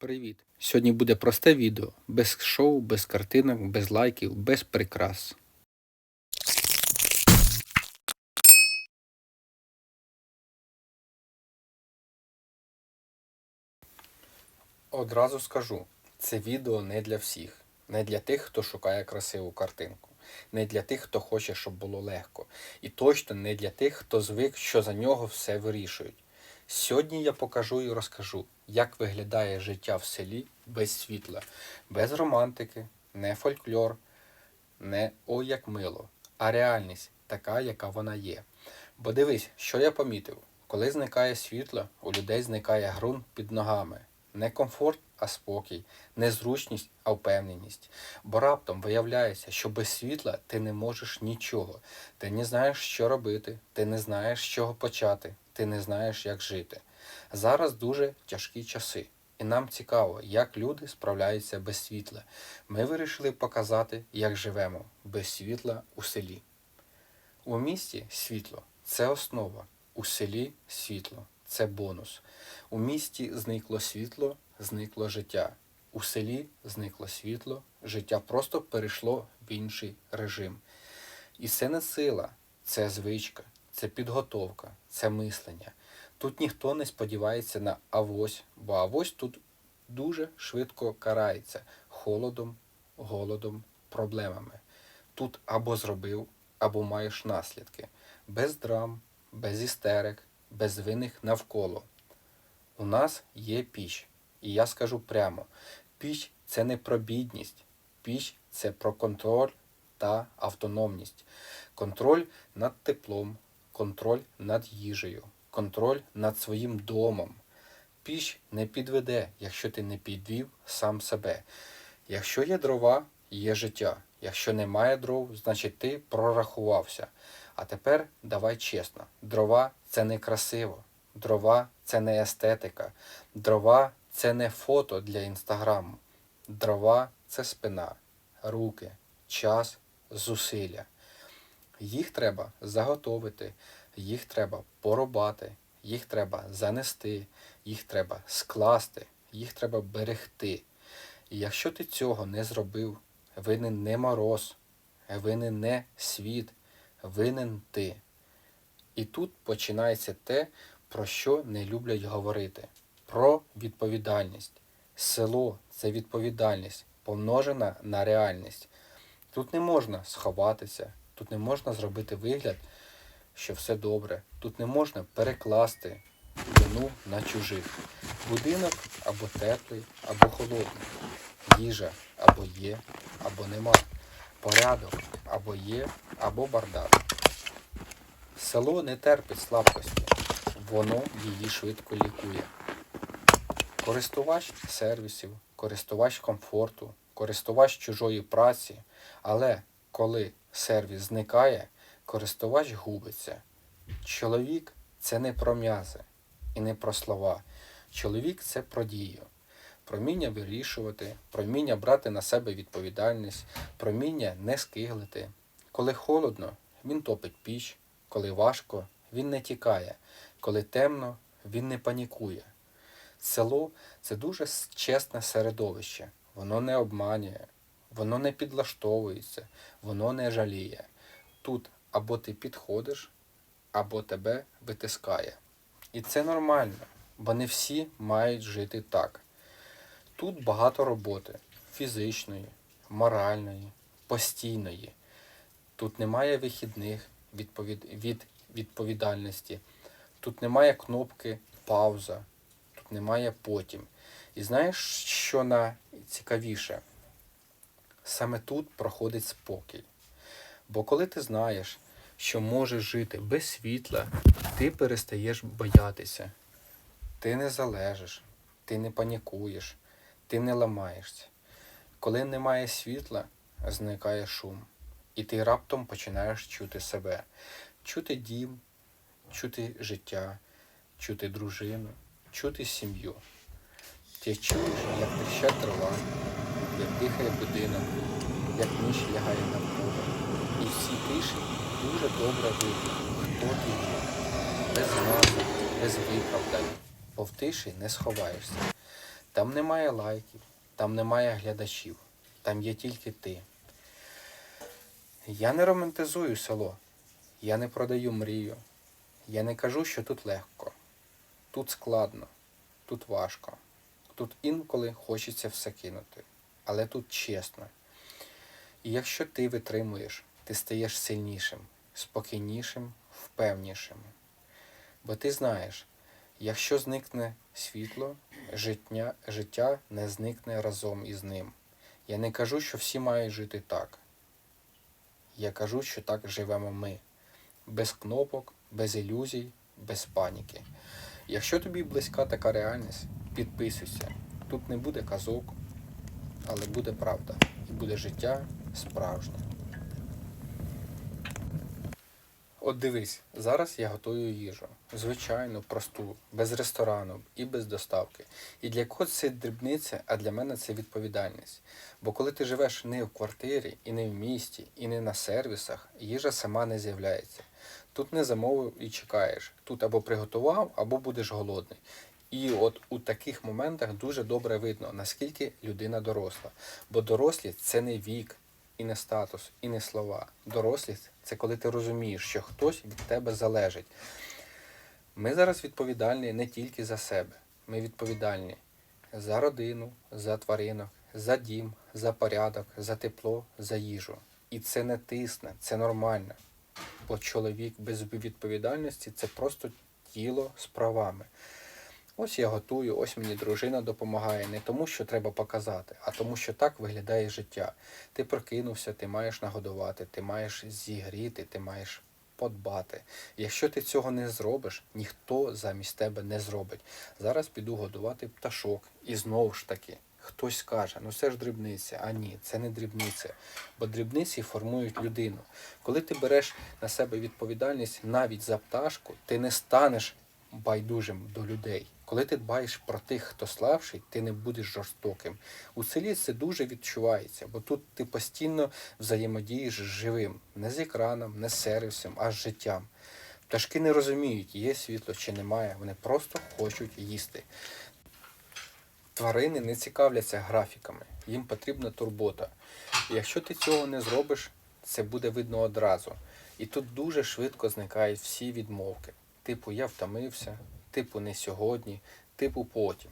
Привіт! Сьогодні буде просте відео, без шоу, без картинок, без лайків, без прикрас. Одразу скажу, це відео не для всіх. Не для тих, хто шукає красиву картинку, не для тих, хто хоче, щоб було легко. І точно не для тих, хто звик, що за нього все вирішують. Сьогодні я покажу і розкажу, як виглядає життя в селі без світла, без романтики, не фольклор, не ой як мило, а реальність така, яка вона є. Бо дивись, що я помітив, коли зникає світло, у людей зникає ґрунт під ногами. Не комфорт, а спокій, не зручність, а впевненість. Бо раптом виявляється, що без світла ти не можеш нічого. Ти не знаєш, що робити, ти не знаєш, з чого почати, ти не знаєш, як жити. Зараз дуже тяжкі часи, і нам цікаво, як люди справляються без світла. Ми вирішили показати, як живемо без світла у селі. У місті світло це основа, у селі світло це бонус. У місті зникло світло, зникло життя. У селі зникло світло, життя просто перейшло в інший режим. І це не сила, це звичка, це підготовка, це мислення. Тут ніхто не сподівається на авось, бо авось тут дуже швидко карається холодом, голодом, проблемами. Тут або зробив, або маєш наслідки. Без драм, без істерик, без винних навколо. У нас є піч. І я скажу прямо: піч це не про бідність, піч це про контроль та автономність. Контроль над теплом, контроль над їжею, контроль над своїм домом. Піч не підведе, якщо ти не підвів сам себе. Якщо є дрова, є життя. Якщо немає дров, значить ти прорахувався. А тепер давай чесно: дрова це не красиво, дрова це не естетика, дрова це не фото для інстаграму. Дрова це спина, руки, час, зусилля. Їх треба заготовити, їх треба порубати, їх треба занести, їх треба скласти, їх треба берегти. І якщо ти цього не зробив, винен не мороз, винен не світ, винен ти. І тут починається те, про що не люблять говорити: про відповідальність. Село це відповідальність, помножена на реальність. Тут не можна сховатися, тут не можна зробити вигляд, що все добре. Тут не можна перекласти вину на чужих. Будинок або теплий, або холодний. Їжа або є, або нема. Порядок або є, або бардак. Село не терпить слабкості, воно її швидко лікує. Користувач сервісів, користувач комфорту, користувач чужої праці, але коли сервіс зникає, користувач губиться. Чоловік це не про м'язи і не про слова. Чоловік це про дію. Про вміння вирішувати, про вміння брати на себе відповідальність, про вміння не скиглити. Коли холодно, він топить піч, коли важко, він не тікає, коли темно, він не панікує. Село це дуже чесне середовище. Воно не обманює, воно не підлаштовується, воно не жаліє. Тут або ти підходиш, або тебе витискає. І це нормально, бо не всі мають жити так. Тут багато роботи фізичної, моральної, постійної. Тут немає вихідних відповід... від відповідальності. Тут немає кнопки пауза, тут немає потім. І знаєш, що найцікавіше? Саме тут проходить спокій. Бо коли ти знаєш, що можеш жити без світла, ти перестаєш боятися. Ти не залежиш, ти не панікуєш, ти не ламаєшся. Коли немає світла, зникає шум, і ти раптом починаєш чути себе, чути дім, чути життя, чути дружину, чути сім'ю. Ти чуєш, як тріщать дрова, як дихає будинок, як ніч лягає навколо. Цій тиші дуже добре видно, хто ти є. Без назв, без виправдань, бо в тиші не сховаєшся. Там немає лайків, там немає глядачів, там є тільки ти. Я не романтизую село, я не продаю мрію, я не кажу, що тут легко. Тут складно, тут важко, тут інколи хочеться все кинути, але тут чесно. І якщо ти витримуєш, ти стаєш сильнішим, спокійнішим, впевнішим. Бо ти знаєш, якщо зникне світло, життя, життя не зникне разом із ним. Я не кажу, що всі мають жити так. Я кажу, що так живемо ми. Без кнопок, без ілюзій, без паніки. Якщо тобі близька така реальність, підписуйся. Тут не буде казок, але буде правда. І буде життя справжнє. От дивись, зараз я готую їжу. Звичайну, просту, без ресторану і без доставки. І для когось це дрібниця, а для мене це відповідальність. Бо коли ти живеш не в квартирі, і не в місті, і не на сервісах, їжа сама не з'являється. Тут не замовив і чекаєш. Тут або приготував, або будеш голодний. І от у таких моментах дуже добре видно, наскільки людина доросла. Бо дорослість це не вік, і не статус, і не слова. Дорослість це коли ти розумієш, що хтось від тебе залежить. Ми зараз відповідальні не тільки за себе. Ми відповідальні за родину, за тваринок, за дім, за порядок, за тепло, за їжу. І це не тисне, це нормально. Бо чоловік без відповідальності це просто тіло з правами. Ось я готую, ось мені дружина допомагає не тому, що треба показати, а тому, що так виглядає життя. Ти прокинувся, ти маєш нагодувати, ти маєш зігріти, ти маєш подбати. Якщо ти цього не зробиш, ніхто замість тебе не зробить. Зараз піду годувати пташок. І знову ж таки, хтось скаже, ну це ж дрібниця. А ні, це не дрібниця. Бо дрібниці формують людину. Коли ти береш на себе відповідальність навіть за пташку, ти не станеш байдужим до людей. Коли ти дбаєш про тих, хто слабший, ти не будеш жорстоким. У селі це дуже відчувається, бо тут ти постійно взаємодієш з живим, не з екраном, не з сервісом, а з життям. Пташки не розуміють, є світло чи немає, вони просто хочуть їсти. Тварини не цікавляться графіками, їм потрібна турбота. І якщо ти цього не зробиш, це буде видно одразу. І тут дуже швидко зникають всі відмовки. Типу, я втомився, типу, не сьогодні, типу потім.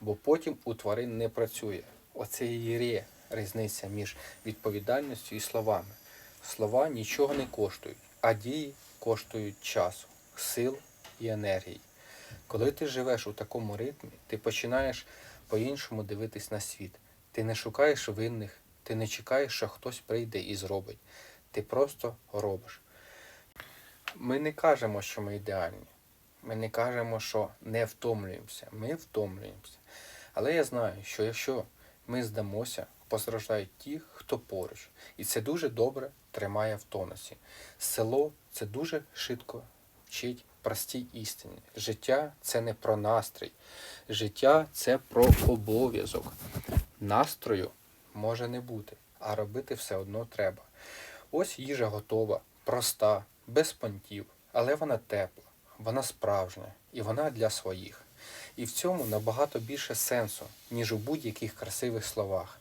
Бо потім у тварин не працює. Оце і є різниця між відповідальністю і словами. Слова нічого не коштують, а дії коштують часу, сил і енергії. Коли ти живеш у такому ритмі, ти починаєш по-іншому дивитись на світ. Ти не шукаєш винних, ти не чекаєш, що хтось прийде і зробить. Ти просто робиш. Ми не кажемо, що ми ідеальні. Ми не кажемо, що не втомлюємося. Ми втомлюємося. Але я знаю, що якщо ми здамося, постраждають ті, хто поруч. І це дуже добре тримає в тонусі. Село це дуже швидко вчить простій істині. Життя це не про настрій. Життя це про обов'язок. Настрою може не бути, а робити все одно треба. Ось їжа готова, проста, без понтів, але вона тепла, вона справжня і вона для своїх. І в цьому набагато більше сенсу, ніж у будь-яких красивих словах.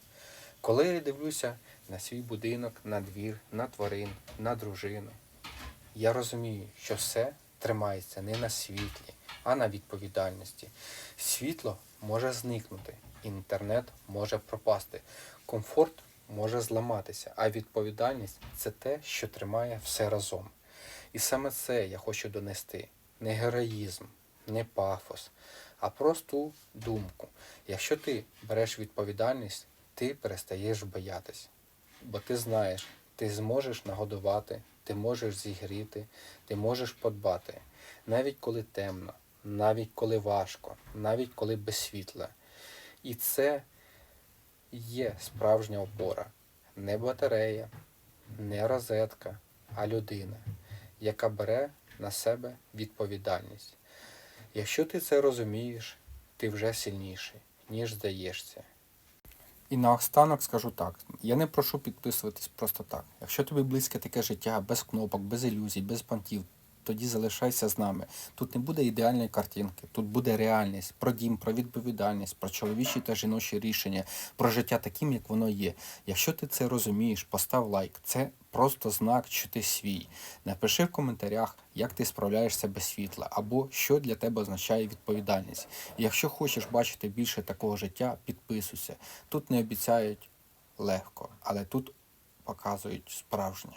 Коли я дивлюся на свій будинок, на двір, на тварин, на дружину, я розумію, що все тримається не на світлі, а на відповідальності. Світло може зникнути, інтернет може пропасти, комфорт може зламатися, а відповідальність це те, що тримає все разом. І саме це я хочу донести. Не героїзм, не пафос, а просту думку. Якщо ти береш відповідальність, ти перестаєш боятись. Бо ти знаєш, ти зможеш нагодувати, ти можеш зігріти, ти можеш подбати. Навіть коли темно, навіть коли важко, навіть коли без світла. І це є справжня опора. Не батарея, не розетка, а людина, яка бере на себе відповідальність. Якщо ти це розумієш, ти вже сильніший, ніж здаєшся. І наостанок скажу так: я не прошу підписуватись просто так. Якщо тобі близьке таке життя без кнопок, без ілюзій, без понтів, тоді залишайся з нами. Тут не буде ідеальної картинки, тут буде реальність про дім, про відповідальність, про чоловічі та жіночі рішення, про життя таким, як воно є. Якщо ти це розумієш, постав лайк. Це просто знак, що ти свій. Напиши в коментарях, як ти справляєшся без світла, або що для тебе означає відповідальність. Якщо хочеш бачити більше такого життя, підписуйся. Тут не обіцяють легко, але тут показують справжнє.